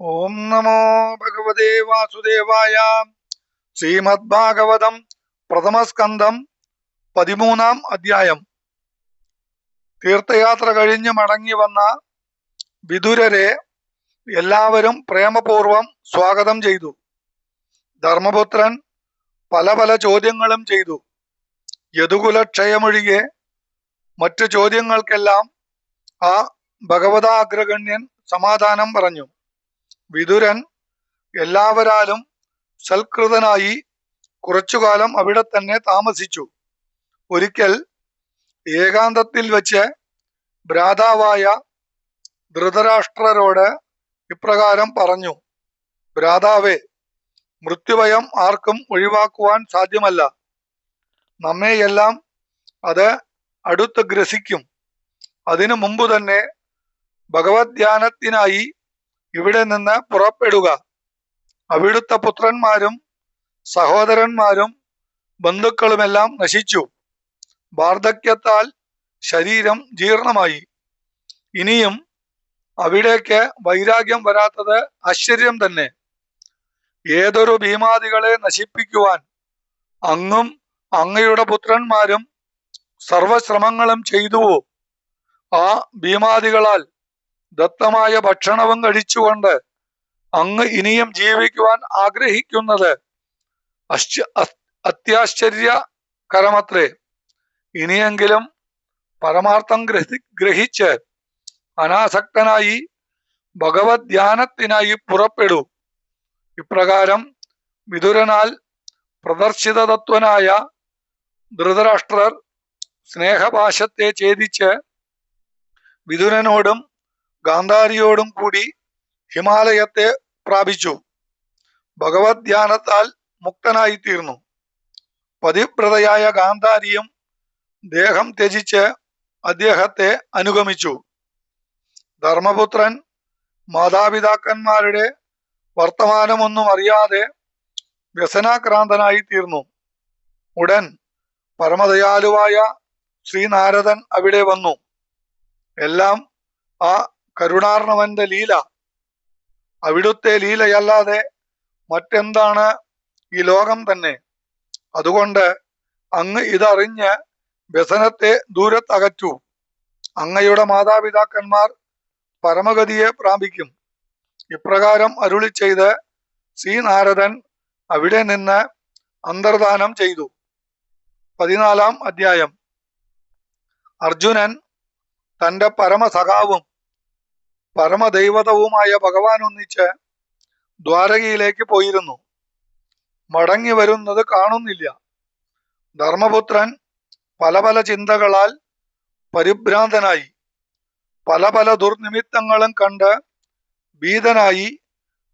ഓം നമോ ഭഗവതേ വാസുദേവായ. ശ്രീമദ്ഭാഗവതം പ്രഥമസ്കന്ധം പതിമൂന്നാം അധ്യായം. തീർത്ഥയാത്ര കഴിഞ്ഞ് മടങ്ങി വന്ന വിദുരരെ എല്ലാവരും പ്രേമപൂർവം സ്വാഗതം ചെയ്തു. ധർമ്മപുത്രൻ പല പല ചോദ്യങ്ങളും ചെയ്തു. യദുകുലക്ഷയമൊഴികെ മറ്റു ചോദ്യങ്ങൾക്കെല്ലാം ആ ഭഗവതാഗ്രഗണ്യൻ സമാധാനം പറഞ്ഞു. വിതുരൻ എല്ലാവരാലും സൽകൃതനായി കുറച്ചുകാലം അവിടെ തന്നെ താമസിച്ചു. ഒരിക്കൽ ഏകാന്തത്തിൽ വെച്ച് ഭ്രാതാവായ ധൃതരാഷ്ട്രരോട് ഇപ്രകാരം പറഞ്ഞു ഭ്രാതാവേ മൃത്യുഭയം ആർക്കും ഒഴിവാക്കുവാൻ സാധ്യമല്ല. നമ്മെയെല്ലാം അത് അടുത്ത് ഗ്രസിക്കും. അതിനു മുമ്പ് തന്നെ ഭഗവത് ധ്യാനത്തിനായി ഇവിടെ നിന്ന് പുറപ്പെടുക. അവിടുത്തെ പുത്രന്മാരും സഹോദരന്മാരും ബന്ധുക്കളുമെല്ലാം നശിച്ചു. വാർദ്ധക്യത്താൽ ശരീരം ജീർണമായി. ഇനിയും അവിടേക്ക് വൈരാഗ്യം വരാത്തത് ആശ്ചര്യം തന്നെ. ഏതൊരു ഭീമാദികളെ നശിപ്പിക്കുവാൻ അങ്ങും അങ്ങയുടെ പുത്രന്മാരും സർവശ്രമങ്ങളും ചെയ്തുവോ? ആ ഭീമാദികളാൽ ദത്തമായ ഭക്ഷണവും കഴിച്ചുകൊണ്ട് അങ്ങ് ഇനിയും ജീവിക്കുവാൻ ആഗ്രഹിക്കുന്നത്. അത്യാശ്ചര്യകരമത്രേ. ഇനിയെങ്കിലും പരമാർത്ഥം ഗ്രഹി ഗ്രഹിച്ച് അനാസക്തനായി ഭഗവത് ധ്യാനത്തിനായി പുറപ്പെടൂ. ഇപ്രകാരം വിതുരനാൽ പ്രദർശിത തത്വനായ ധൃതരാഷ്ട്രർ സ്നേഹപാശത്തെ ഛേദിച്ച് വിതുരനോടും ഗാന്ധാരിയോടും കൂടി ഹിമാലയത്തെ പ്രാപിച്ചു. ഭഗവത് ധ്യാനത്താൽ മുക്തനായി തീർന്നു. പതിവ്രതയായ ഗാന്ധാരിയും ദേഹം ത്യജിച്ച് അദ്ദേഹത്തെ അനുഗമിച്ചു. ധർമ്മപുത്രൻ മാതാപിതാക്കന്മാരുടെ വർത്തമാനമൊന്നും അറിയാതെ വ്യസനാക്രാന്തനായി തീർന്നു. ഉടൻ പരമദയാലുവായ ശ്രീനാരദൻ അവിടെ വന്നു. എല്ലാം ആ കരുണാർണവന്റെ ലീല. അവിടുത്തെ ലീലയല്ലാതെ മറ്റെന്താണ് ഈ ലോകം തന്നെ? അതുകൊണ്ട് അങ്ങ് ഇതറിഞ്ഞ് വ്യസനത്തെ ദൂരത്തകറ്റു. അങ്ങയുടെ മാതാപിതാക്കന്മാർ പരമഗതിയെ പ്രാപിക്കും. ഇപ്രകാരം അരുളി ചെയ്ത് ശ്രീനാരദൻ അവിടെ നിന്ന് അന്തർദാനം ചെയ്തു. പതിനാലാം അധ്യായം. അർജുനൻ തന്റെ പരമസഖാവും പരമദൈവതവുമായ ഭഗവാൻ ഒന്നിച്ച് ദ്വാരകയിലേക്ക് പോയിരുന്നു. മടങ്ങി വരുന്നത് കാണുന്നില്ല. ധർമ്മപുത്രൻ പല പല ചിന്തകളാൽ പരിഭ്രാന്തനായി പല പല ദുർനിമിത്തങ്ങളും കണ്ട് ഭീതനായി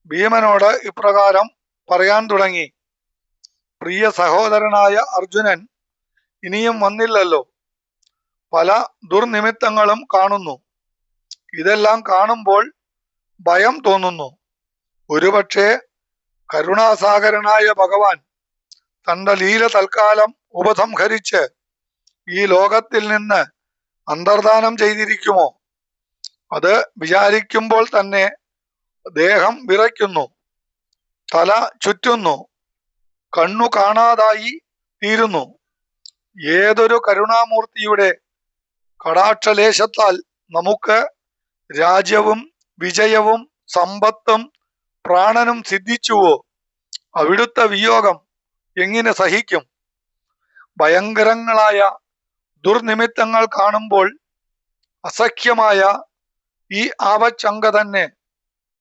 ഭീമനോട് ഇപ്രകാരം പറയാൻ തുടങ്ങി. പ്രിയ സഹോദരനായ അർജുനൻ ഇനിയും വന്നില്ലല്ലോ. പല ദുർനിമിത്തങ്ങളും കാണുന്നു. ഇതെല്ലാം കാണുമ്പോൾ ഭയം തോന്നുന്നു. ഒരുപക്ഷെ കരുണാസാഗരനായ ഭഗവാൻ തന്റെ ലീല തൽക്കാലം ഉപസംഹരിച്ച് ഈ ലോകത്തിൽ നിന്ന് അന്തർദാനം ചെയ്തിരിക്കുമോ? അത് വിചാരിക്കുമ്പോൾ തന്നെ ദേഹം വിറയ്ക്കുന്നു തല ചുറ്റുന്നു കണ്ണു കാണാതായി തീരുന്നു. ഏതൊരു കരുണാമൂർത്തിയുടെ കടാക്ഷലേശത്താൽ നമുക്ക് രാജ്യവും വിജയവും സമ്പത്തും പ്രാണനും സിദ്ധിച്ചുവോ? അവിടുത്തെ വിയോഗം എങ്ങനെ സഹിക്കും? ഭയങ്കരങ്ങളായ ദുർനിമിത്തങ്ങൾ കാണുമ്പോൾ അസഖ്യമായ ഈ ആവച്ചങ്ക തന്നെ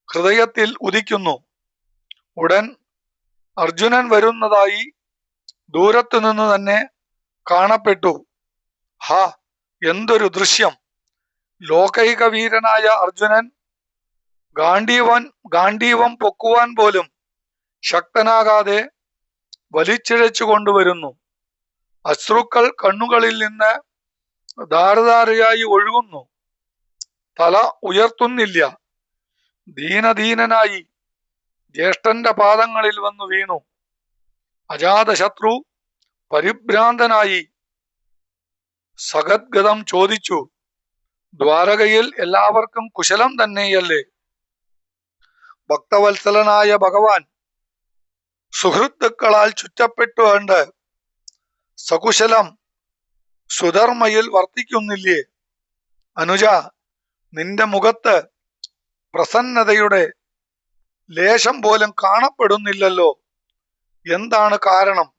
ഹൃദയത്തിൽ ഉദിക്കുന്നു. ഉടൻ അർജുനൻ വരുന്നതായി ദൂരത്തു നിന്ന് തന്നെ കാണപ്പെട്ടു. ഹാ എന്തൊരു ദൃശ്യം! ലോകൈക വീരനായ അർജുനൻ ഗാന്ഡീവൻ ഗാന്ഡീവം പൊക്കുവാൻ പോലും ശക്തനാകാതെ വലിച്ചിഴച്ചു കൊണ്ടുവരുന്നു. അശ്രുക്കൾ കണ്ണുകളിൽ നിന്ന് ധാരധാരയായി ഒഴുകുന്നു. തല ഉയർത്തുന്നില്ല. ദീനദീനനായി ജ്യേഷ്ഠന്റെ പാദങ്ങളിൽ വന്നു വീണു. അജാതശത്രു പരിഭ്രാന്തനായി സഗദ്ഗതം ചോദിച്ചു. ദ്വാരകയിൽ എല്ലാവർക്കും കുശലം തന്നെയല്ലേ? ഭക്തവത്സലനായ ഭഗവാൻ സുഹൃത്തുക്കളാൽ ചുറ്റപ്പെട്ടുകൊണ്ട് സകുശലം സുധർമ്മയിൽ വർത്തിക്കുന്നില്ലേ? അനുജ നിന്റെ മുഖത്ത് പ്രസന്നതയുടെ ലേശം പോലും കാണപ്പെടുന്നില്ലല്ലോ. എന്താണ് കാരണം?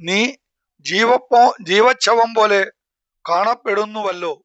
നീ ജീവപ്പോ ജീവച്ഛവം പോലെ കാണപ്പെടുന്നുവല്ലോ.